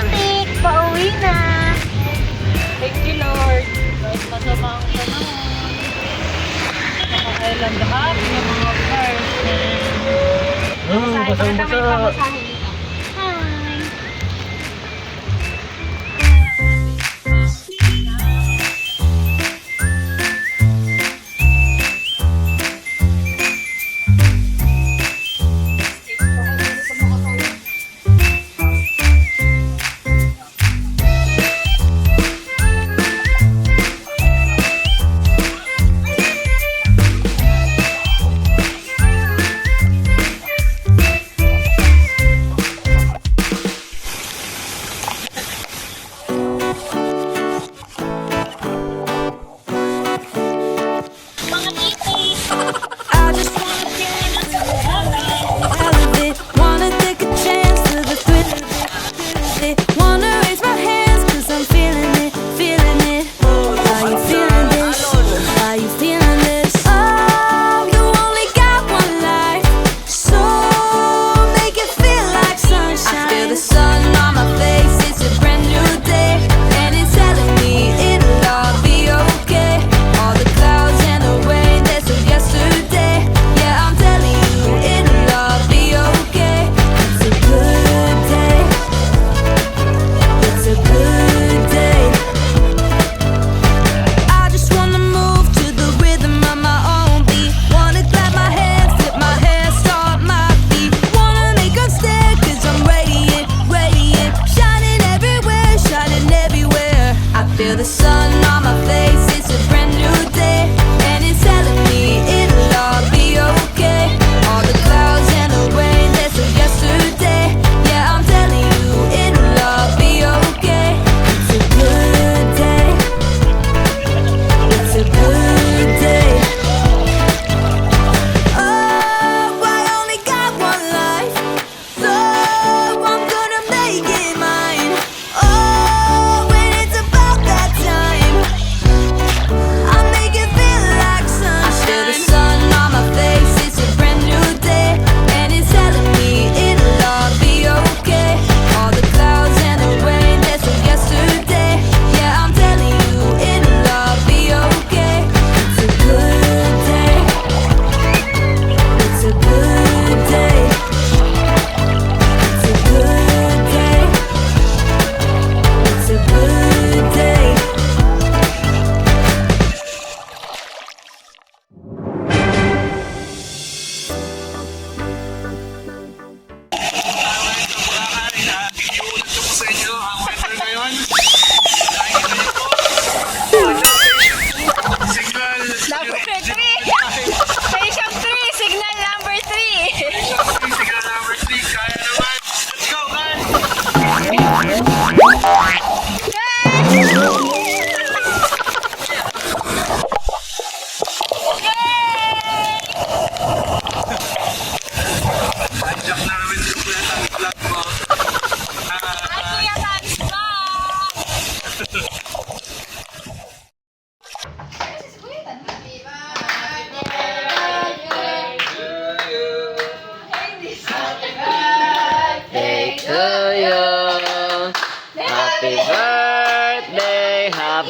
Muntik! Pauwi na! Thank you, Lord. Lord, masama ang panahon. Nakakailan lahat ng mga cars. Oh, basang-basa. Masama-sama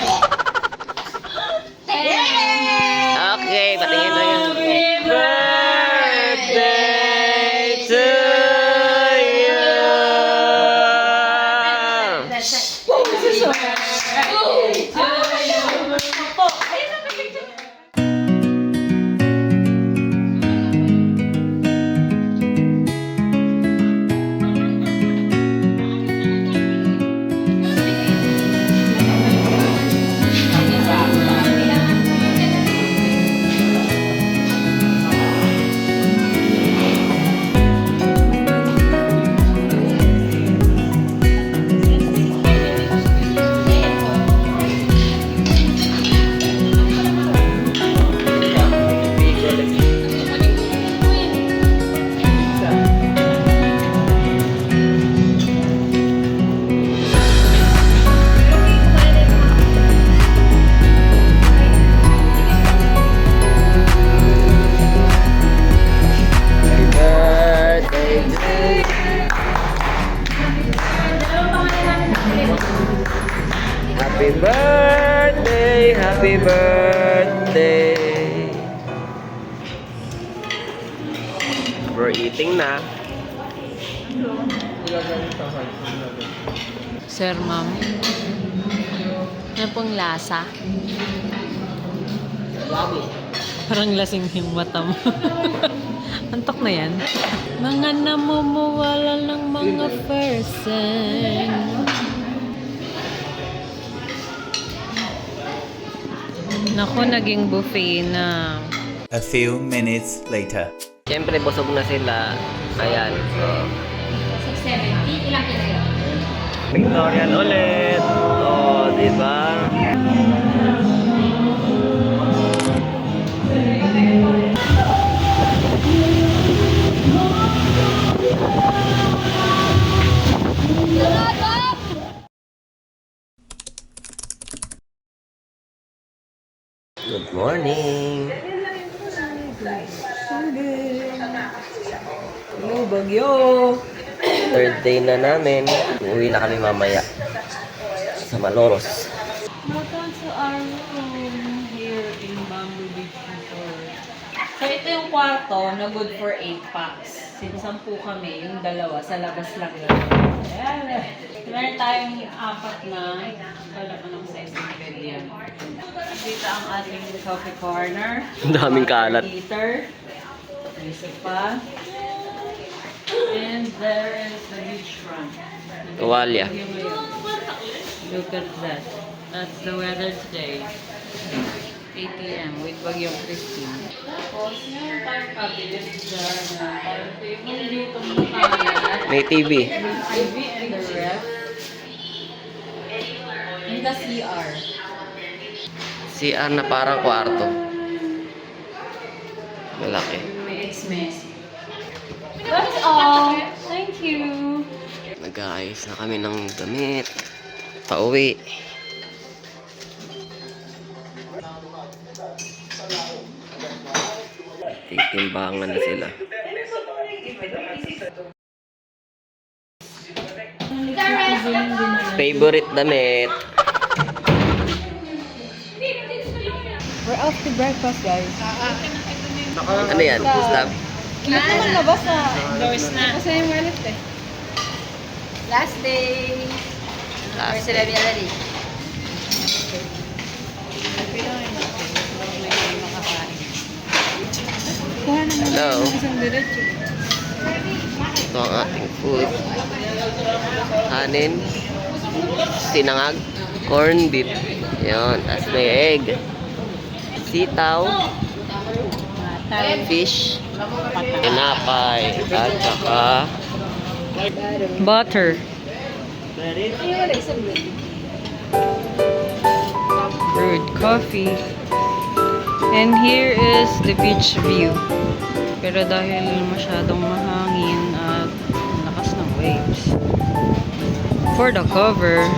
Yeah. lasa? Parang lasing yung mata mo. Antok na yan. Mga namumuwala ng mga person. Naku, naging buffet na. A few minutes later. Siyempre, busog na sila. Ayan. So, 670, ilang kilo? Victorian ulit. Oh, di ba? Morning. Hello, bagyo! Third day na namin. Uwi na kami mamaya. Sa Malolos. Welcome to our room here in Bamboo Beach Resort. So, ito yung kwarto na good for 8 packs. Sinsampu kami, yung dalawa, sa labas lang yun. Ayan. Meron tayong apat na, wala ka ng size ng bed yan. Dito ang ating coffee corner. Ang daming kalat. Heater. May sofa. And there is the beach front. Tuwalya. Look at that. That's the weather today. 8 p.m. with Bagyong Christine. Tapos, meron tayong cabinet dyan na parang table dito ng kanan. May TV. May TV and the ref. And the CR. CR na parang kwarto. Malaki. May X-Mess. That's all. Thank you. Nag-aayos na kami ng damit. Pauwi. Titimbangan na sila. Favorite damit. Off to breakfast, guys. Ano yan? Stop. Cute naman labas na. Doors na. Kasi yung wallet eh. Last day. Last day. ready. Hello. Ito ang ating food. Hanin. Sinangag. Corn beef. Yun. Tapos may egg. Sitaw. Fish. Tinapay. At saka Butter. Brewed coffee. And here is the beach view. Pero dahil masyadong mahangin at lakas ng waves. For the cover,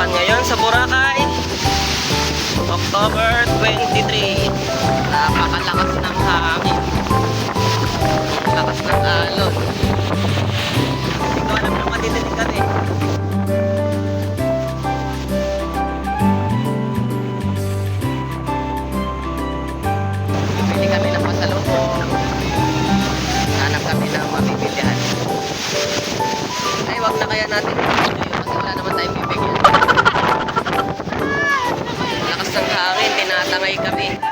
Tarapan ngayon sa Boracay. October 23. Napakalakas ng hangin. Lakas ng alon. Hindi ko alam na matitilikan eh. Bibili kami ng pasalubong. Hanap kami ng mabibilihan. Ay, wag na kaya natin. Ng hangin, tinatangay kami.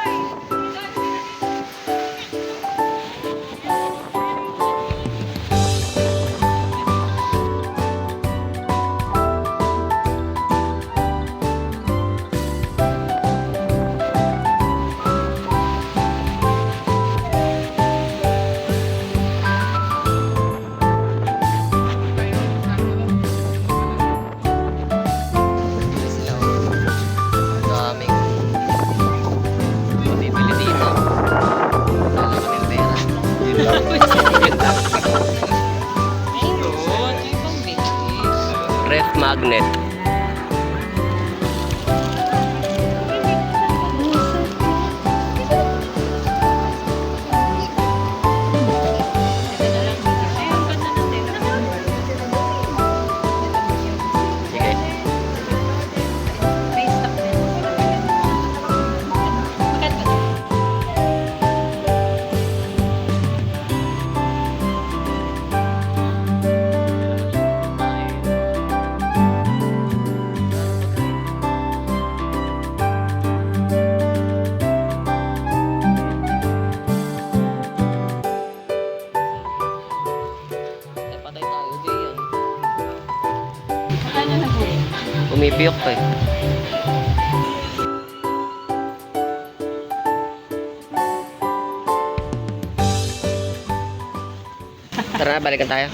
Umibiyok pa eh. Tara na, balikan tayo.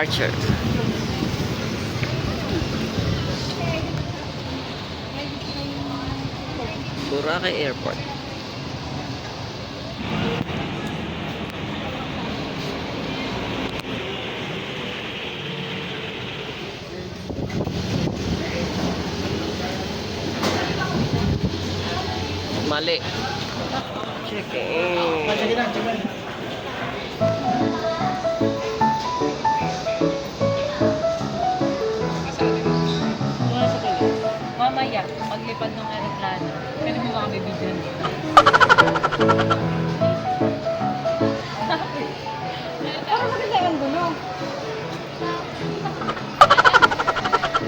Departure. Mamaya, paglipad ng aeroplano, pwede mo baka bibigyan. Parang maganda ang gulo.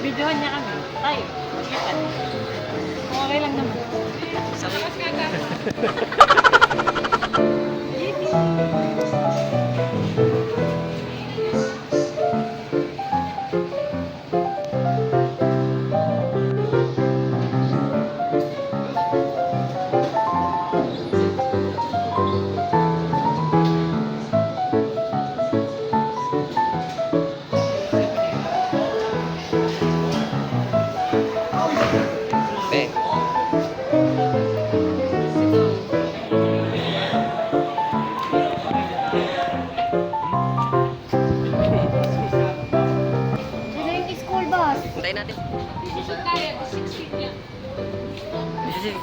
Videohan niya kami. Tayo, maglipad. Kung okay lang naman. Pe. Hintayin natin. 16 yan. 16.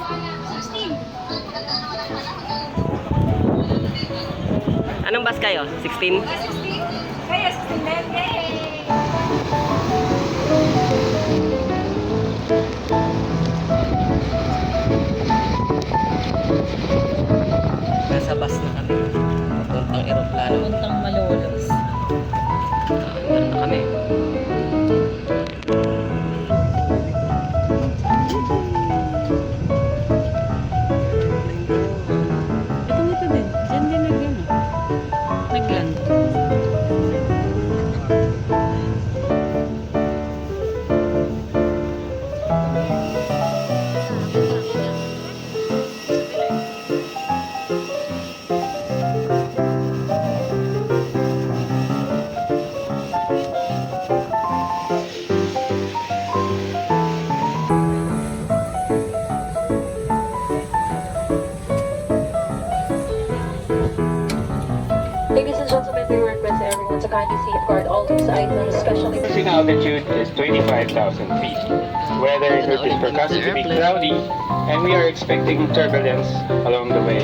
Anong bus kayo? 16? Kaya, 16 na. Yay! Altitude is 25,000 feet. Weather is forecasted to be cloudy, and we are expecting turbulence along the way.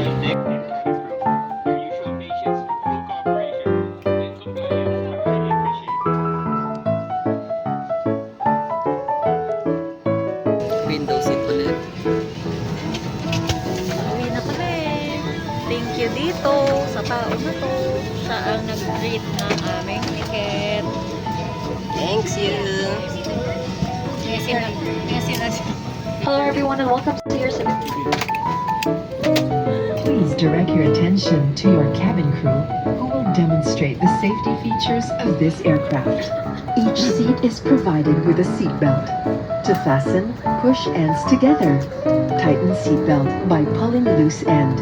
Window seat ulit. Uwi na kami. Thank you dito sa tao na to. Siya ang nag-greet ng Hello everyone and welcome to your Please direct your attention to your cabin crew, who will demonstrate the safety features of this aircraft. Each seat is provided with a seatbelt. To fasten, push ends together. Tighten seatbelt by pulling loose end.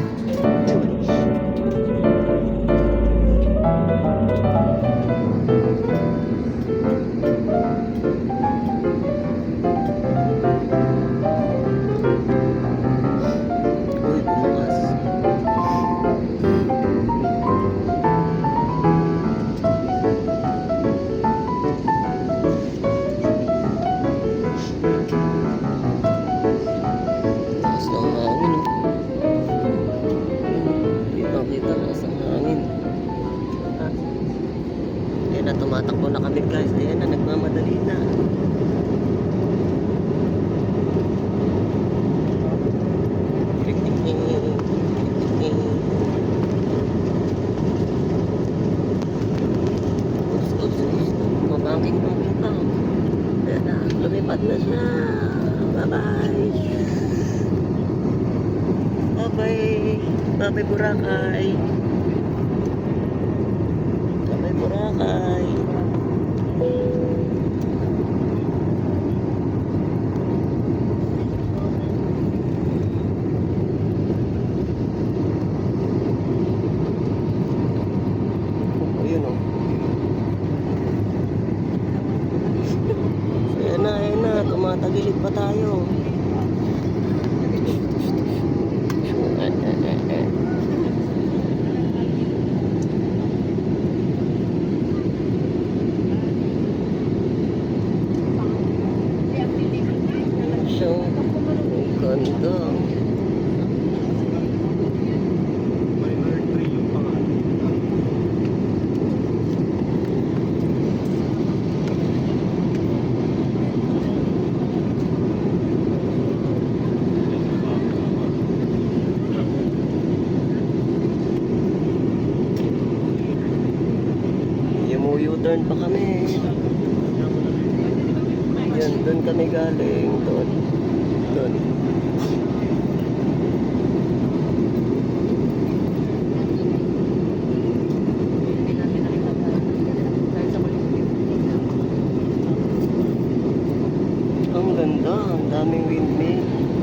Ayan na, tumatakbo na kami guys. Ayan na, nagmamadali na, lumipad na siya. Bye-bye. Bye-bye. Bye-bye, Boracay. Ang ganda. Ang daming windmill.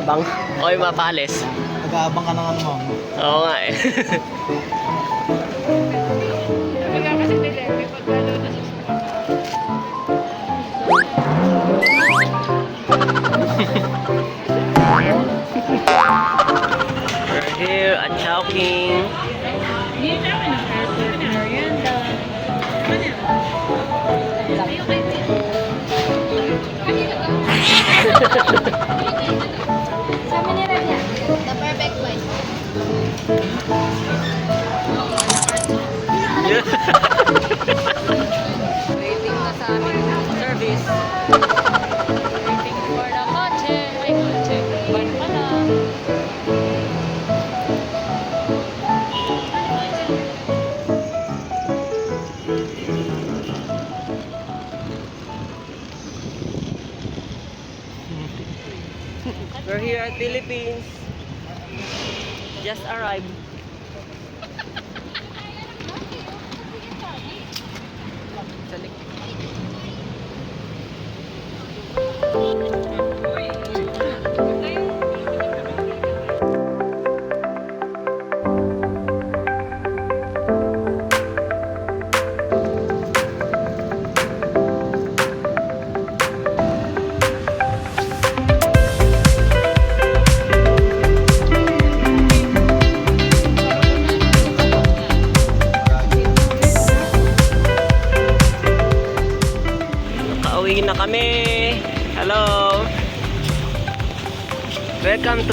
Nag-aabang? O yung mapalis? Nag-aabang ka ng ano mo. Oo nga eh. Na We're here at Chowking. Sabi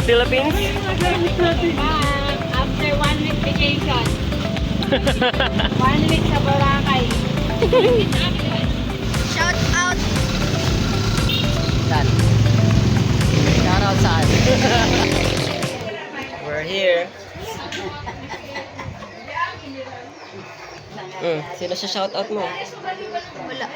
Philippines. After one week vacation. one week sa Boracay. Shout out. Saan? Shoutout saan? We're here. Mm, sino siya shoutout mo? Wala.